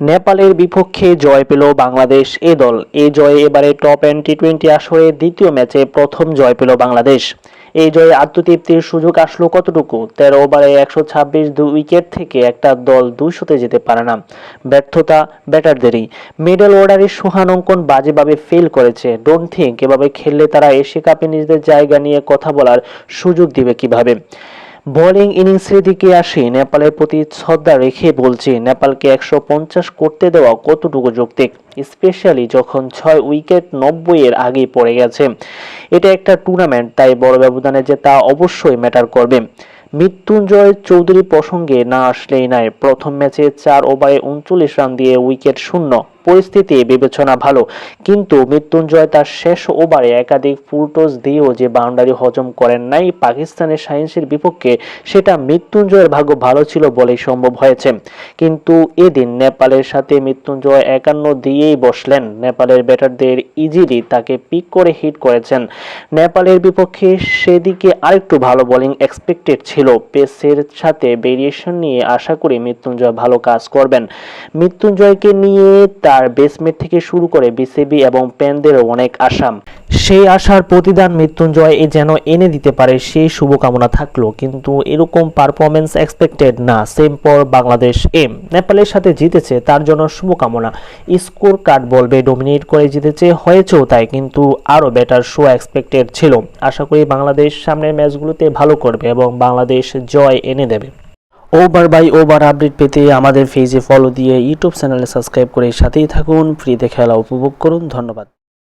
নেপালের বিপক্ষে জয় পেল বাংলাদেশ এ দল। এই জয়ে এবারে টপ এন্ড টি টোয়েন্টি আসরে দ্বিতীয় ম্যাচে প্রথম জয় পেল বাংলাদেশ। এই জয়ে আত্মতৃপ্তির সুযোগ আসলো কতটুকু? তেরো ওভারে একশো ছাব্বিশ দুই উইকেট থেকে একটা দল দুইশোতে যেতে পারে না। ব্যর্থতা ব্যাটারদেরই। মিডল অর্ডারে সোহান অঙ্কন বাজেভাবে ফেল করেছে। ডোন্ট থিঙ্ক এভাবে খেললে তারা এশিয়া কাপে নিজেদের জায়গা নিয়ে কথা বলার সুযোগ দিবে কীভাবে? বোলিং ইনিংসের দিকে আসি, নেপালের প্রতি শ্রদ্ধা রেখে বলছি, নেপালকে একশো পঞ্চাশ করতে দেওয়া কতটুকু যৌক্তিক? স্পেশালি যখন ছয় উইকেট নব্বই এর আগেই পড়ে গেছে। এটা একটা টুর্নামেন্ট তাই বড় ব্যবধানে যে তা অবশ্যই ম্যাটার করবে। মৃত্যুঞ্জয় চৌধুরী প্রসঙ্গে না আসলেই নাই, প্রথম ম্যাচে চার ওভারে উনচল্লিশ রান দিয়ে উইকেট শূন্য। পরিস্থিতি, বিবেচনা ভালো। কিন্তু মৃত্যুঞ্জয় তার শেষ ওভারে একাধিক ফুলটস দিয়েও যে বাউন্ডারি হজম করেন নাই, পাকিস্তানের সায়েন্সের বিপক্ষে সেটা মৃত্যুঞ্জয়ের ভাগ্য ভালো ছিল বলেই সম্ভব হয়েছে। কিন্তু এদিন নেপালের সাথে মৃত্যুঞ্জয় একান্ন দিয়েই বসলেন। নেপালের ব্যাটারদের ইজিলি তাকে পিক করে হিট করেছেন। নেপালের বিপক্ষে সেদিকে আরেকটু ভালো বোলিং এক্সপেক্টেড ছিল। পেসের সাথে ভেরিয়েশন নিয়ে আশা করি মৃত্যুঞ্জয় ভালো কাজ করবেন। মৃত্যুঞ্জয়কে নিয়ে তার বেসমেট থেকে শুরু করে বিসিবি এবং প্যানদেরও অনেক আসাম। সেই আশার প্রতিদান মৃত্যুঞ্জয় এ যেন এনে দিতে পারে সেই শুভকামনা থাকল, কিন্তু এরকম পারফরমেন্স এক্সপেক্টেড না। সেম পর বাংলাদেশ এম। নেপালের সাথে জিতেছে, তার জন্য শুভকামনা। স্কোর কার্ড বলবে, ডোমিনেট করে জিতেছে, হয়েছেও তাই, কিন্তু আরও বেটার শো এক্সপেক্টেড ছিল। আশা করি বাংলাদেশ সামনের ম্যাচগুলোতে ভালো করবে এবং বাংলাদেশ জয় এনে দেবে। ওভার বাই ওভার আপডেট পেতে আমাদের পেজে ফলো দিয়ে ইউটিউব চ্যানেলে সাবস্ক্রাইব করে সাথেই থাকুন। ফ্রিতে খেলা উপভোগ করুন। ধন্যবাদ।